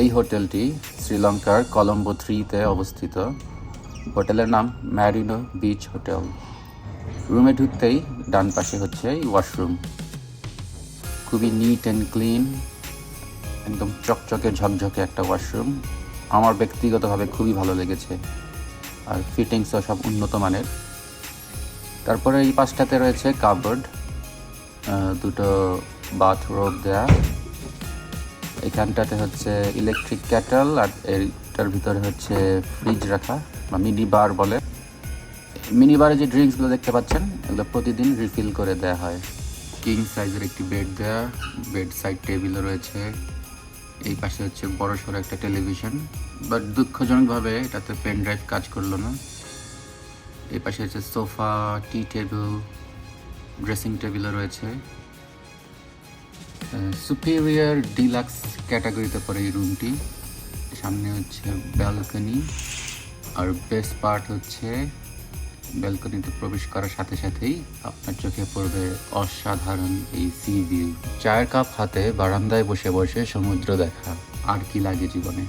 এই হোটেলটি শ্রীলঙ্কার কলম্বো থ্রিতে অবস্থিত। হোটেলের নাম ম্যারিনো বিচ হোটেল। রুমে ঢুকতেই ডান পাশে হচ্ছে এই ওয়াশরুম। খুবই নিট অ্যান্ড ক্লিন একদম চকচকে ঝকঝকে একটা ওয়াশরুম। আমার ব্যক্তিগতভাবে খুবই ভালো লেগেছে। আর ফিটিংসও সব উন্নত মানের। তারপরে এই পাশটাতে রয়েছে কাপবোর্ড। দুটো বাথরোব দেয়া। এখানটাতে হচ্ছে ইলেকট্রিক ক্যাটেল আর এটার ভিতরে হচ্ছে ফ্রিজ রাখা, বা মিনি বার বলে। মিনি বারে যে ড্রিঙ্কসগুলো দেখতে পাচ্ছেন, এগুলো প্রতিদিন রিফিল করে দেওয়া হয়। কিং সাইজের একটি বেড দেয়া বেড সাইড টেবিলও রয়েছে। এই পাশে হচ্ছে বড় সড়ো একটা টেলিভিশন বাট দুঃখজনকভাবে এটাতে পেন ড্রাইভ কাজ করল না। এই পাশে হচ্ছে সোফা টি টেবিল ড্রেসিং টেবিলও রয়েছে। সুপিরিয়ার ডিলাক্স ক্যাটাগরিতে পড়ে এই রুমটি সামনে হচ্ছে ব্যালকনি আর বেস্ট পার্ট হচ্ছে ব্যালকনিতে প্রবেশ করার সাথে সাথেই আপনার চোখে পড়বে অসাধারণ এই সি ভিউ চায়ের কাপ হাতে বারান্দায় বসে বসে সমুদ্র দেখা, আর কি লাগে জীবনে?